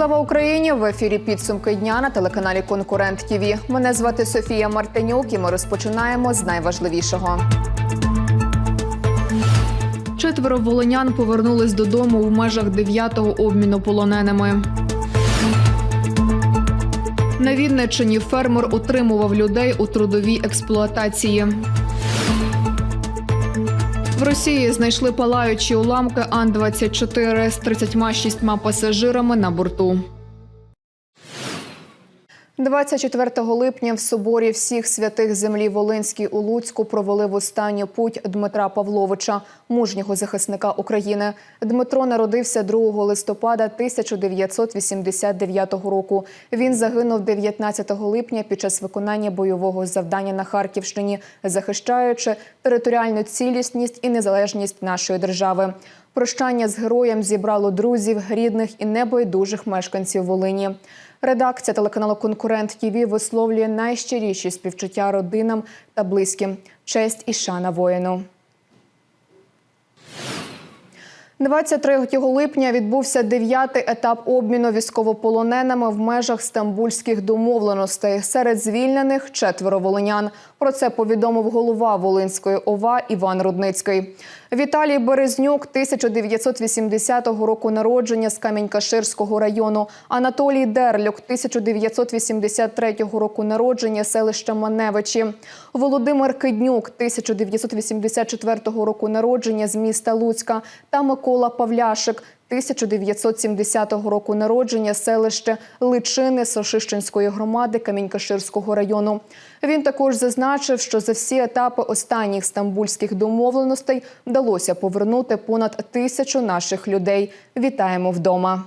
Слава Україні! В ефірі підсумки дня на телеканалі Конкурент ТІВІ. Мене звати Софія Мартинюк, і ми розпочинаємо з найважливішого. Четверо волинян повернулись додому в межах дев'ятого обміну полоненими. На Вінниччині фермер утримував людей у трудовій експлуатації. В Росії знайшли палаючі уламки Ан-24 з 36 пасажирами на борту. 24 липня в соборі всіх святих землі Волинській у Луцьку провели в останню путь Дмитра Павловича, мужнього захисника України. Дмитро народився 2 листопада 1989 року. Він загинув 19 липня під час виконання бойового завдання на Харківщині, захищаючи територіальну цілісність і незалежність нашої держави. Прощання з героєм зібрало друзів, рідних і небайдужих мешканців Волині. Редакція телеканалу Конкурент ТІВІ висловлює найщиріші співчуття родинам та близьким. Честь і шана воїну. 23 липня відбувся дев'ятий етап обміну військовополоненими в межах стамбульських домовленостей. Серед звільнених четверо волинян. Про це повідомив голова Волинської ОВА Іван Рудницький. Віталій Березнюк, 1980 року народження з Камінь-Каширського району. Анатолій Дерлюк, 1983 року народження селища Маневичі. Володимир Киднюк, 1984 року народження з міста Луцька. Та Микола Павляшик, 1970 року народження селище Личини Сошищенської громади Камінь-Каширського району. Він також зазначив, що за всі етапи останніх стамбульських домовленостей вдалося повернути понад тисячу наших людей. Вітаємо вдома.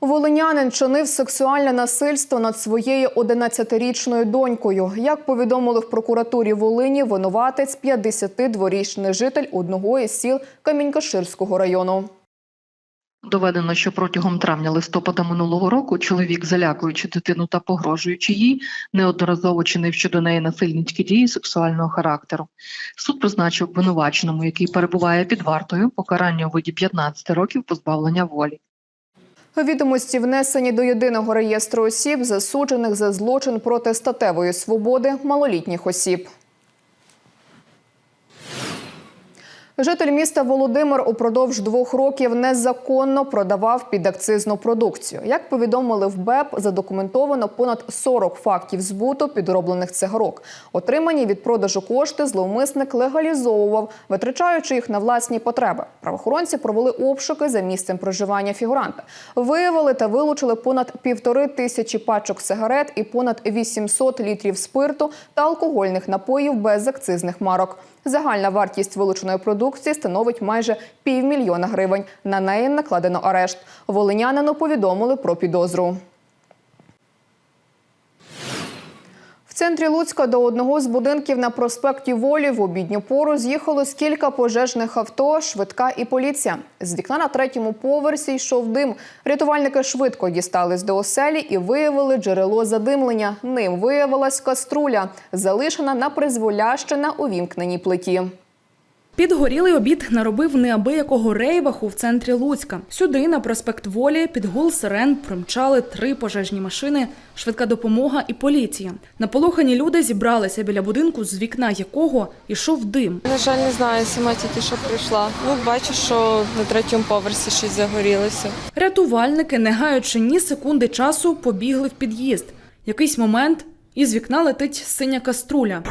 Волинянин чинив сексуальне насильство над своєю 11-річною донькою. Як повідомили в прокуратурі Волині, винуватець 52-річний житель одного із сіл Камінькаширського району. Доведено, що протягом травня-листопада минулого року чоловік, залякуючи дитину та погрожуючи їй, неодноразово чинив щодо неї насильницькі дії сексуального характеру. Суд призначив обвинуваченому, який перебуває під вартою, покарання у виді 15 років позбавлення волі. Відомості внесені до єдиного реєстру осіб, засуджених за злочин проти статевої свободи малолітніх осіб. Житель міста Володимир упродовж двох років незаконно продавав підакцизну продукцію. Як повідомили в БЕП, задокументовано понад 40 фактів збуту підроблених цигарок. Отримані від продажу кошти зловмисник легалізовував, витрачаючи їх на власні потреби. Правоохоронці провели обшуки за місцем проживання фігуранта. Виявили та вилучили понад півтори тисячі пачок сигарет і понад 800 літрів спирту та алкогольних напоїв без акцизних марок. Загальна вартість вилученої продукції становить майже півмільйона гривень. На неї накладено арешт. Волинянину повідомили про підозру. Центрі Луцька до одного з будинків на проспекті Волі в обідню пору з'їхалось кілька пожежних авто, швидка і поліція. З вікна на третьому поверсі йшов дим. Рятувальники швидко дістались до оселі і виявили джерело задимлення. Ним виявилась каструля, залишена на призволящена увімкненій плиті. Підгорілий обід наробив неабиякого рейваху в центрі Луцька. Сюди, на проспект Волі, під гул сирен примчали три пожежні машини, швидка допомога і поліція. Наполохані люди зібралися біля будинку, з вікна якого йшов дим. На жаль, не знаю, сама тільки що прийшла. Ну, бачу, що на третьому поверсі щось загорілося. Рятувальники, не гаючи ні секунди часу, побігли в під'їзд. Якийсь момент із вікна летить синя каструля.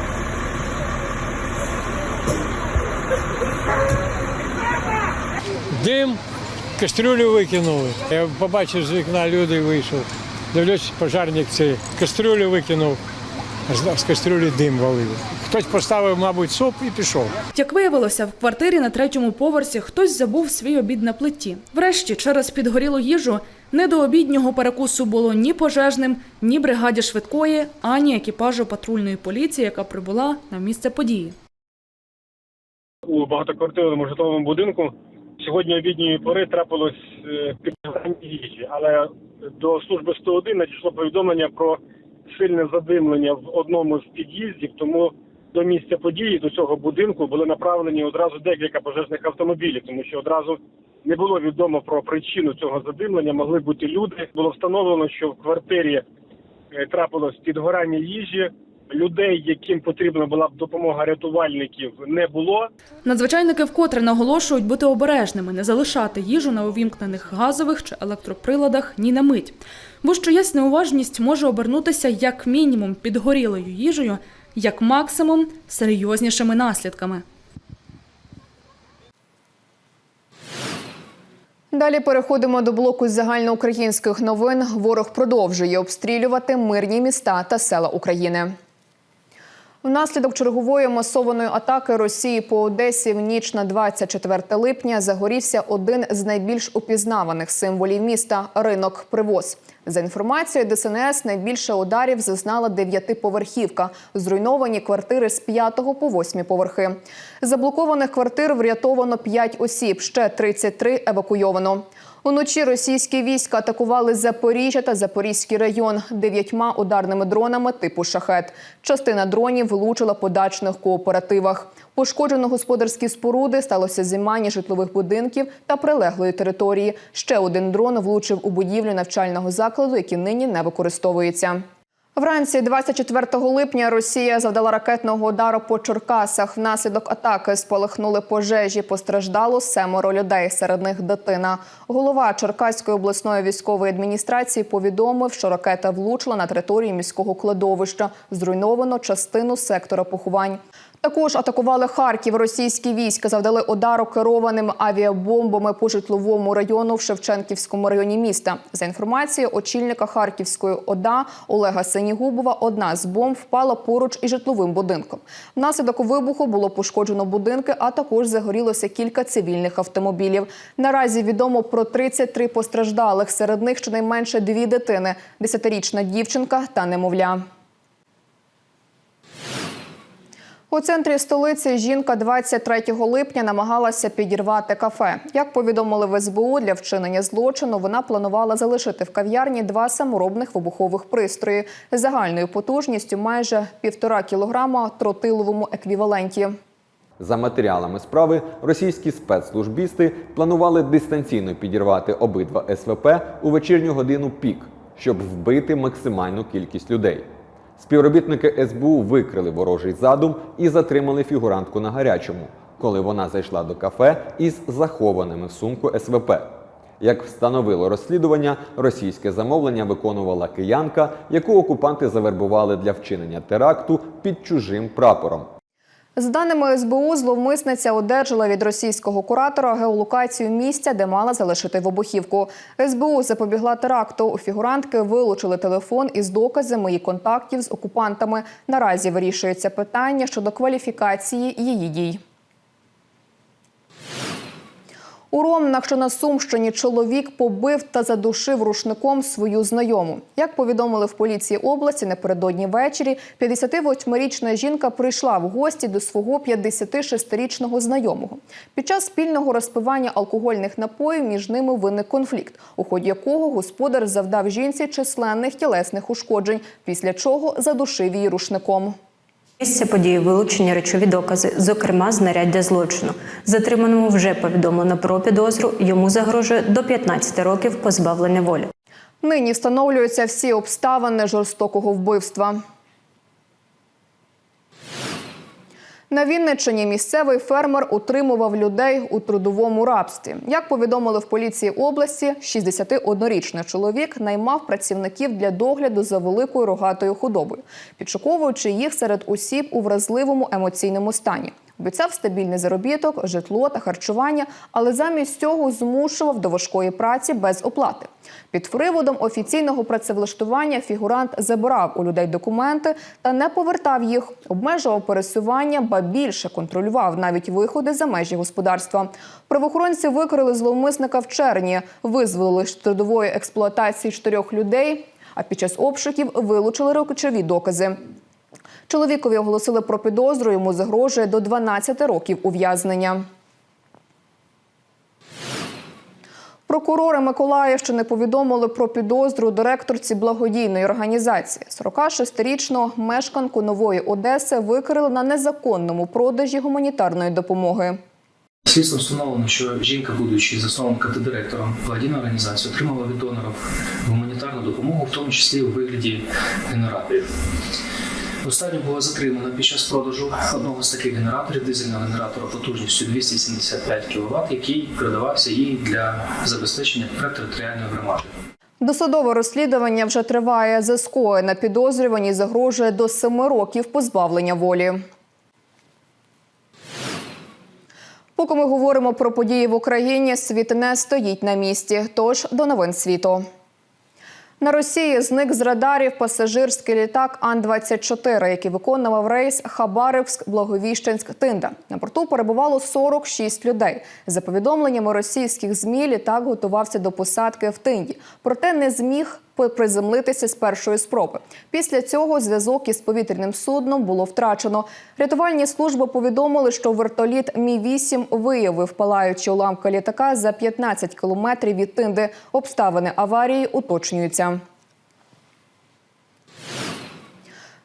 Дим, кастрюлю викинули. Я побачив з вікна люди вийшов. Дивлюсь, пожарник це кастрюлю викинув, з- кастрюлі дим валив. Хтось поставив, мабуть, соп і пішов. Як виявилося, в квартирі на третьому поверсі хтось забув свій обід на плиті. Врешті, через підгорілу їжу, не до обіднього перекусу було ні пожежним, ні бригаді швидкої, ані екіпажу патрульної поліції, яка прибула на місце події. у багатоквартирному житловому будинку. Сьогодні обідньої пори трапилось е, підгорання їжі, але до служби 101 надійшло повідомлення про сильне задимлення в одному з під'їздів. Тому до місця події до цього будинку були направлені одразу декілька пожежних автомобілів, тому що одразу не було відомо про причину цього задимлення. Могли бути люди. Було встановлено, що в квартирі е, трапилось підгорання їжі. Людей, яким потрібна була б допомога рятувальників, не було. Надзвичайники вкотре наголошують бути обережними, не залишати їжу на увімкнених газових чи електроприладах ні на мить. Бо чиясь неуважність може обернутися як мінімум підгорілою їжею, як максимум серйознішими наслідками. Далі переходимо до блоку загальноукраїнських новин. Ворог продовжує обстрілювати мирні міста та села України. Внаслідок чергової масованої атаки Росії по Одесі в ніч на 24 липня загорівся один з найбільш упізнаваних символів міста ринок Привоз. За інформацією ДСНС, найбільше ударів зазнала дев'ятиповерхівка, зруйновані квартири з 5 по 8 поверхи. Заблокованих квартир врятовано 5 осіб, ще 33 евакуйовано. Уночі російські війська атакували Запоріжжя та Запорізький район дев'ятьма ударними дронами типу шахет. Частина дронів влучила по дачних кооперативах. Пошкоджено господарські споруди, сталося займання житлових будинків та прилеглої території. Ще один дрон влучив у будівлю навчального закладу, який нині не використовується. Вранці 24 липня Росія завдала ракетного удару по Черкасах. Внаслідок атаки спалахнули пожежі. Постраждало семеро людей, серед них дитина. Голова Черкаської обласної військової адміністрації повідомив, що ракета влучила на території міського кладовища. Зруйновано частину сектора поховань. Також атакували Харків. Російські війська завдали удару керованими авіабомбами по житловому району в Шевченківському районі міста. За інформацією очільника Харківської ОДА Олега Синігубова, одна з бомб впала поруч із житловим будинком. Внаслідок вибуху було пошкоджено будинки, а також загорілося кілька цивільних автомобілів. Наразі відомо про 33 постраждалих. Серед них щонайменше дві дитини: 10-річна дівчинка та немовля. У центрі столиці жінка 23 липня намагалася підірвати кафе. Як повідомили в СБУ, для вчинення злочину вона планувала залишити в кав'ярні два саморобних вибухових пристрої з загальною потужністю майже півтора кілограма тротиловому еквіваленті. За матеріалами справи, російські спецслужбісти планували дистанційно підірвати обидва СВП у вечірню годину пік, щоб вбити максимальну кількість людей. Співробітники СБУ викрили ворожий задум і затримали фігурантку на гарячому, коли вона зайшла до кафе із захованими в сумку СВП. Як встановило розслідування, російське замовлення виконувала киянка, яку окупанти завербували для вчинення теракту під чужим прапором. З даними СБУ, зловмисниця одержала від російського куратора геолокацію місця, де мала залишити вибухівку. СБУ запобігла теракту. У фігурантки вилучили телефон із доказами і контактів з окупантами. Наразі вирішується питання щодо кваліфікації її дій. У Ромнах, що на Сумщині, чоловік побив та задушив рушником свою знайому. Як повідомили в поліції області, напередодні ввечері 58-річна жінка прийшла в гості до свого 56-річного знайомого. Під час спільного розпивання алкогольних напоїв між ними виник конфлікт, у ході якого господар завдав жінці численних тілесних ушкоджень, після чого задушив її рушником. Місце події вилучені речові докази, зокрема знаряддя злочину. Затриманому вже повідомлено про підозру. Йому загрожує до 15 років позбавлення волі. Нині встановлюються всі обставини жорстокого вбивства. На Вінниччині місцевий фермер утримував людей у трудовому рабстві. Як повідомили в поліції області, 61-річний чоловік наймав працівників для догляду за великою рогатою худобою, підшуковуючи їх серед осіб у вразливому емоційному стані. Обіцяв стабільний заробіток, житло та харчування, але замість цього змушував до важкої праці без оплати. Під приводом офіційного працевлаштування фігурант забирав у людей документи та не повертав їх, обмежував пересування, ба більше контролював навіть виходи за межі господарства. Правоохоронці викрили зловмисника в червні, визволили з трудової експлуатації чотирьох людей. А під час обшуків вилучили речові докази. Чоловікові оголосили про підозру. Йому загрожує до 12 років ув'язнення. Прокурори Миколаївщини повідомили про підозру директорці благодійної організації. 46-річну мешканку нової Одеси викрили на незаконному продажі гуманітарної допомоги. Слідством встановлено, що жінка, будучи засновником та директором благодійної організації, отримала від донорів гуманітарну допомогу, в тому числі у вигляді генераторів. Останню була затримана під час продажу одного з таких генераторів, дизельного генератора потужністю 275 кВт, який передавався їй для забезпечення територіальної громади. Досудове розслідування вже триває. За скоєне підозрюваній загрожує до семи років позбавлення волі. Поки ми говоримо про події в Україні, світ не стоїть на місці. Тож до новин світу. На Росії зник з радарів пасажирський літак Ан-24, який виконував рейс Хабаровськ-Благовіщенськ-Тинда. На борту перебувало 46 людей. За повідомленнями російських змі, літак готувався до посадки в Тинді, проте не зміг приземлитися з першої спроби. Після цього зв'язок із повітряним судном було втрачено. Рятувальні служби повідомили, що вертоліт Мі 8 виявив палаючі уламки літака за 15 кілометрів від Тинди. Обставини аварії уточнюються.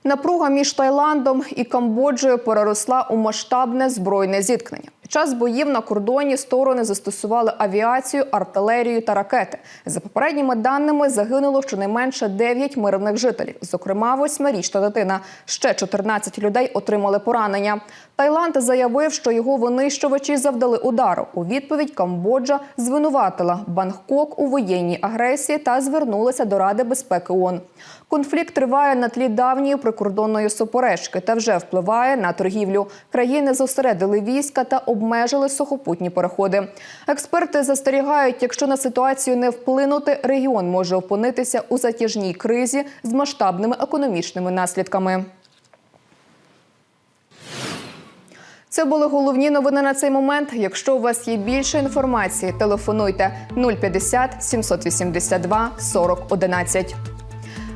Напруга між Таїландом і Камбоджею переросла у масштабне збройне зіткнення. Час боїв на кордоні сторони застосували авіацію, артилерію та ракети. За попередніми даними загинуло щонайменше 9 мирних жителів, зокрема восьмирічна дитина. Ще 14 людей отримали поранення. Таїланд заявив, що його винищувачі завдали удару. У відповідь Камбоджа звинуватила Бангкок у воєнній агресії та звернулася до Ради безпеки ООН. Конфлікт триває на тлі давньої прикордонної суперечки та вже впливає на торгівлю. Країни зосередили війська та обмежили сухопутні переходи. Експерти застерігають, якщо на ситуацію не вплинути, регіон може опинитися у затяжній кризі з масштабними економічними наслідками. Це були головні новини на цей момент. Якщо у вас є більше інформації, телефонуйте 050 782 40 11.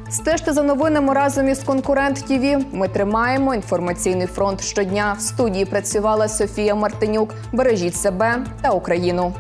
Стежте за новинами разом із конкурент ТІВІ. Ми тримаємо інформаційний фронт щодня. В студії працювала Софія Мартинюк. Бережіть себе та Україну.